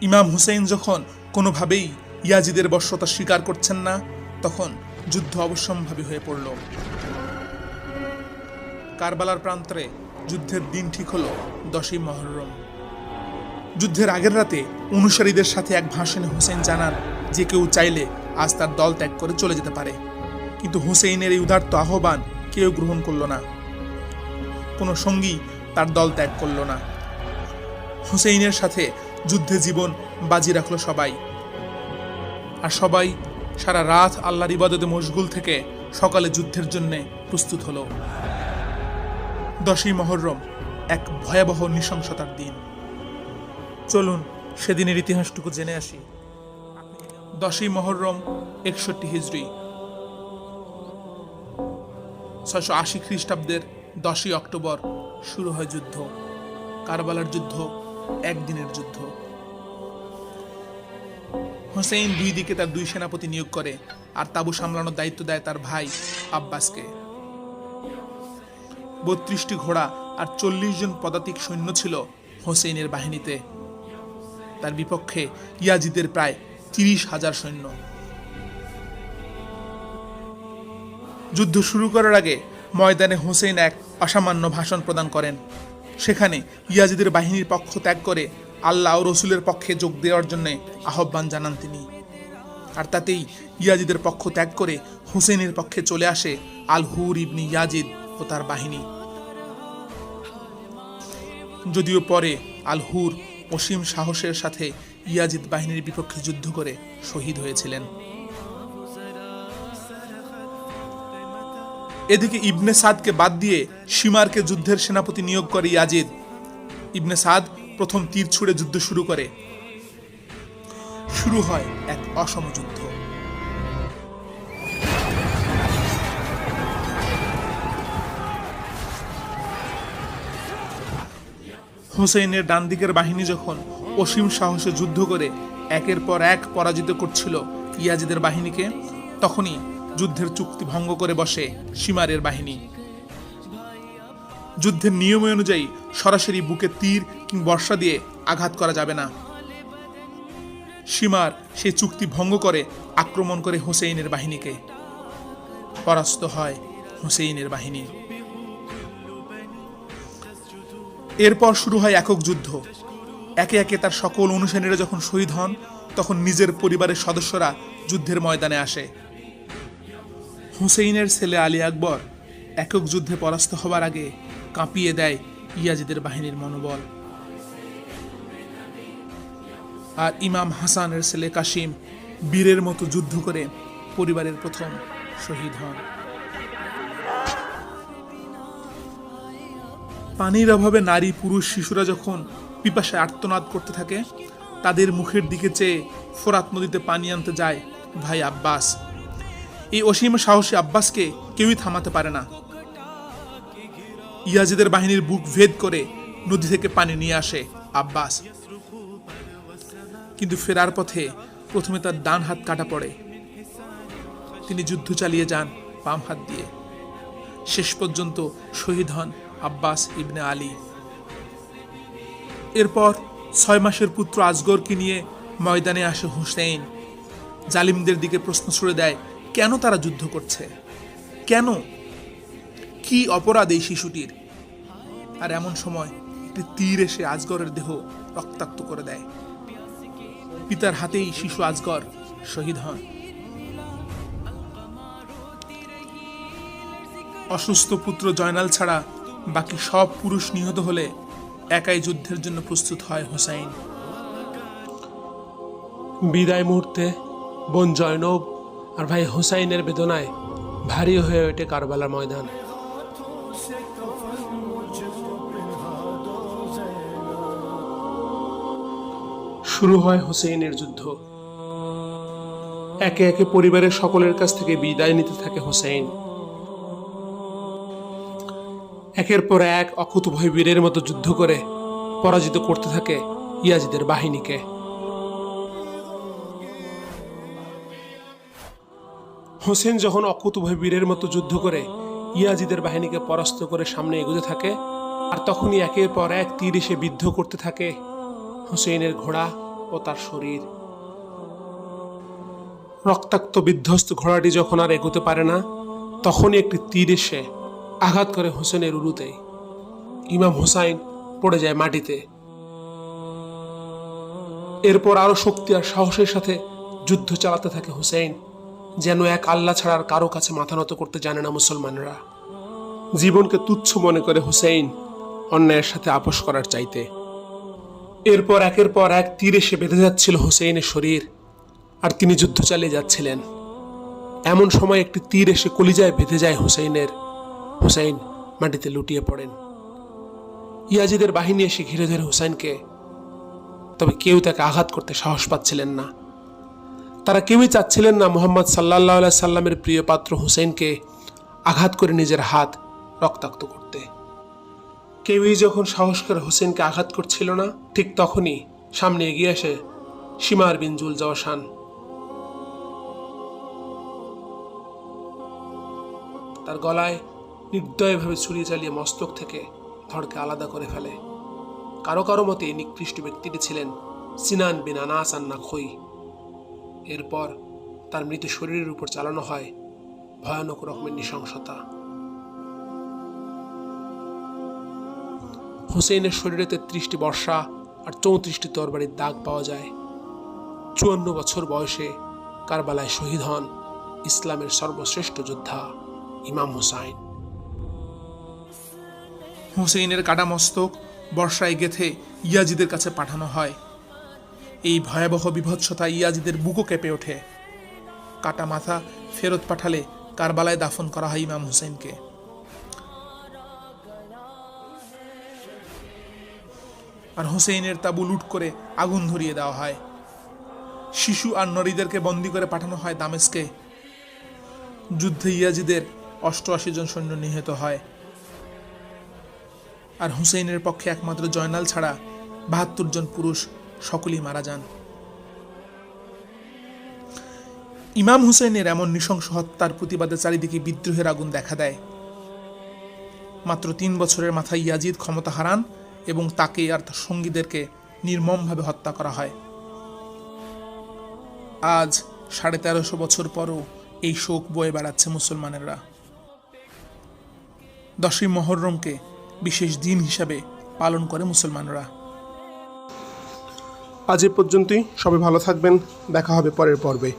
ইমাম হুসেন যখন কোনোভাবেই ইয়াজিদের বর্ষতা স্বীকার করছেন না, তখন যুদ্ধ অবশ্যম্ভাবী হয়ে পড়ল। কারবালার প্রান্তরে যুদ্ধের দিন ঠিক হলো দশই মহরম। যুদ্ধের আগের রাতে অনুসারীদের সাথে এক ভাষণে হুসেন জানান যে কেউ চাইলে আজ তার দল ত্যাগ করে চলে যেতে পারে। কিন্তু হুসেইনের এই উদার্ত আহ্বান কেউ গ্রহণ করল না। কোনো সঙ্গী তার দল ত্যাগ করল না। হুসেইনের সাথে যুদ্ধে জীবন বাজি রাখল সবাই। আর সবাই সারা রাত আল্লাহর ইবাদতে মশগুল থেকে সকালে যুদ্ধের জন্য প্রস্তুত হলো। দশই মহরম, এক ভয়াবহ নৃশংসতার দিন। চলুন সেদিনের ইতিহাসটুকু জেনে আসি। দশই মহরম, একষট্টি হিজড়ি। ছয়শো আশি খ্রিস্টাব্দের দশই অক্টোবর শুরু হয় যুদ্ধ। কারবালার যুদ্ধ, একদিনের যুদ্ধ। হোসেইন দুই দিকে তার দুই সেনাপতি নিয়োগ করে আর তাবু সামলানোর দায়িত্ব দেয় তার ভাই আব্বাসকে। বত্রিশটি ঘোড়া আর চল্লিশ জন পদাতিক সৈন্য ছিল হোসেনের বাহিনীতে। তার বিপক্ষে ইয়াজিদের প্রায় তিরিশ হাজার সৈন্য। যুদ্ধ শুরু করার আগে ময়দানে হোসেন এক অসামান্য ভাষণ প্রদান করেন। সেখানে ইয়াজিদের বাহিনীর পক্ষ ত্যাগ করে আল্লাহ ও রসুলের পক্ষে যোগ দেওয়ার জন্য আহ্বান জানান তিনি। আর তাতেই ইয়াজিদের পক্ষ ত্যাগ করে হুসেনের পক্ষে চলে আসে আল হুর ইবনি ইয়াজিদ ও তার বাহিনী। যদিও পরে আল হুর অসীম সাহসের সাথে ইয়াজিদ বাহিনীর বিপক্ষে যুদ্ধ করে শহীদ হয়েছিলেন। এদিকে ইবনে সাদকে বাদ দিয়ে সীমারকে যুদ্ধের সেনাপতি নিয়োগ করে ইয়াজিদ। ইবনে সাদ প্রথম তীর ছুড়ে যুদ্ধ শুরু করে। শুরু হয় এক অসম যুদ্ধ। হোসেনের ডান দিকের বাহিনী যখন অসীম সাহসে যুদ্ধ করে একের পর এক পরাজিত করছিল ইয়াজিদের বাহিনীকে, তখনই যুদ্ধের চুক্তি ভঙ্গ করে বসে সীমারের বাহিনী। যুদ্ধের নিয়ম অনুযায়ী সরাসরি বুকে তীর কিংবা বর্ষা দিয়ে আঘাত করা যাবে না। সীমার সেই চুক্তি ভঙ্গ করে আক্রমণ করে হোসেইনের বাহিনীকে। পরাস্ত হয় হোসেইনের বাহিনী। এরপর শুরু হয় একক যুদ্ধ। একে একে তার সকল অনুসারীরা যখন শহীদ হন, তখন নিজের পরিবারের সদস্যরা যুদ্ধের ময়দানে আসে। হুসেইনের ছেলে আলী আকবর একক যুদ্ধে পরাস্ত হবার আগে কাঁপিয়ে দেয় ইয়াজিদের বাহিনীর মনোবল। আর ইমাম হাসানের ছেলে কাশিম বীরের মতো যুদ্ধ করে পরিবারের প্রথম শহীদ হন। পানির অভাবে নারী, পুরুষ, শিশুরা যখন পিপাসায় আর্তনাদ করতে থাকে, তাদের মুখের দিকে চেয়ে ফোরাত নদীতে পানি আনতে যায় ভাই আব্বাস। এই অসীম সাহসী আব্বাসকে কেউই থামাতে পারে না। ইয়াজিদের বাহিনীর বুক ভেদ করে নদী থেকে পানি নিয়ে আসে আব্বাস। কিন্তু ফেরার পথে প্রথমে তার ডান হাত কাটা পড়ে। তিনি যুদ্ধ চালিয়ে যান বাম হাত দিয়ে। শেষ পর্যন্ত শহীদ হন আব্বাস ইবনে আলী। এরপর ছয় মাসের পুত্র আজগরকে নিয়ে ময়দানে আসে হুসেইন। জালিমদের দিকে প্রশ্ন ছুড়ে দেয়, কেন তারা যুদ্ধ করছে? কেন কি অপরাধ এই শিশুটির? আর এমন সময় একটি তীর এসে আজগরের দেহ রক্তাক্ত করে দেয়। পিতার হাতেই শিশু আজগর শহীদ হন। অসুস্থ পুত্র জয়নাল ছাড়া বাকি সব পুরুষ নিহত হলে একাই যুদ্ধের জন্য প্রস্তুত হয় হোসাইন। বিদায় মুহূর্তে বোন জয়নব আর ভাই হোসাইনের বেদনায় ভারী হয়ে ওঠে কারবালার ময়দান। শুরু হয় হুসেইনের যুদ্ধ। একে একে পরিবারের সকলের কাছ থেকে বিদায় নিতে থাকে হুসেইন। একের পর এক অকুতভয় বীরের মতো যুদ্ধ করে পরাজিত করতে থাকে ইয়াজিদের বাহিনীকে। হোসেন যখন অকুতভয় বীরের মতো যুদ্ধ করে ইয়াজিদের বাহিনীকে পরাস্ত করে সামনে এগোতে থাকে, আর তখনই একের পর এক তীর এসে বিদ্ধ করতে থাকে হোসেনের ঘোড়া ও তার শরীর। রক্তাক্ত বিধ্বস্ত ঘোড়াটি যখন আর এগোতে পারে না, তখনই একটি তীর এসে আঘাত করে হোসেনের উরুতে। ইমাম হুসাইন পড়ে যায় মাটিতে। এরপর আরও শক্তি আর সাহসের সাথে যুদ্ধ চালাতে থাকে হুসেইন, যেন এক আল্লাহ ছাড়া আর কারও কাছে মাথা নত করতে জানে না মুসলমানরা। জীবনকে তুচ্ছ মনে করে হুসেইন অন্যায়ের সাথে আপোষ করার চাইতে। এরপর একের পর এক তীর এসে বেঁধে যাচ্ছিল হুসেইনের শরীর, আর তিনি যুদ্ধ চালিয়ে যাচ্ছিলেন। এমন সময় একটি তীর এসে কলিজায় বেঁধে যায় হুসেইনের। হুসেইন মাটিতে লুটিয়ে পড়েন। ইয়াজিদের বাহিনী এসে ঘিরে ধরে হুসাইনকে। তবে কেউ তাকে আঘাত করতে সাহস পাচ্ছিলেন না। তারা কেউই চাচ্ছিলেন না মোহাম্মদ সাল্লাহ সাল্লামের প্রিয় পাত্র হুসেইনকে আঘাত করে নিজের হাত রক্তাক্ত করতে। কেউই যখন সাহস করে হোসেনকে আঘাত করছিল না, ঠিক তখনই সামনে এগিয়ে আসে সীমার বিন জুল জওয়াসান। তার গলায় নির্দয়ভাবে ছুরি চালিয়ে মস্তক থেকে ধড়কে আলাদা করে ফেলে। কারও কারও মতে নিকৃষ্ট ব্যক্তিটি ছিলেন সিনান বিন আনাস আন্না খই এরপর তার মৃত শরীরের উপর চালানো হয় ভয়ানক রকমের নৃশংসতা। হোসেনের শরীরে তেত্রিশটি বর্ষা আর চৌত্রিশটি তরবারির দাগ পাওয়া যায়। চুয়ান্ন বছর বয়সে কারবালায় শহীদ হন ইসলামের সর্বশ্রেষ্ঠ যোদ্ধা ইমাম হুসাইন। হুসেইনের কাটা মস্তক বর্ষায় গেথে ইয়াজিদের কাছে পাঠানো হয়। এই ভয়াবহ বিভৎসতা ইয়াজিদের বুকও কেঁপে ওঠে। কাটা মাথা ফেরত পাঠালে কারবালায় দাফন করা হয় ইমাম হুসেইনকে। আর হুসেইনের তাবু লুট করে আগুন ধরিয়ে দেওয়া হয়। শিশু আর নরীদেরকে বন্দি করে পাঠানো হয় দামেস্কে। যুদ্ধে ইয়াজিদের অষ্টআশি জন সৈন্য নিহত হয়। আর হুসেইনের পক্ষে একমাত্র জয়নাল ছাড়া বাহাত্তর জন পুরুষ সকলেই মারা যান। ইমাম হুসেইনের এমন নৃশংস হত্যার প্রতিবাদে চারিদিকে বিদ্রোহের আগুন দেখা দেয়। মাত্র তিন বছরের মাথায় ইয়াজিদ ক্ষমতা হারান এবং তাকে আর তার সঙ্গীদেরকে নির্মমভাবে হত্যা করা হয়। আজ সাড়ে তেরোশো বছর পরও এই শোক বয়ে বেড়াচ্ছে মুসলমানেরা। দশই মহরমকে বিশেষ দিন হিসাবে পালন করে মুসলমানরা। আজ এ পর্যন্তই। সবাই ভালো থাকবেন। দেখা হবে পরের পর্বে।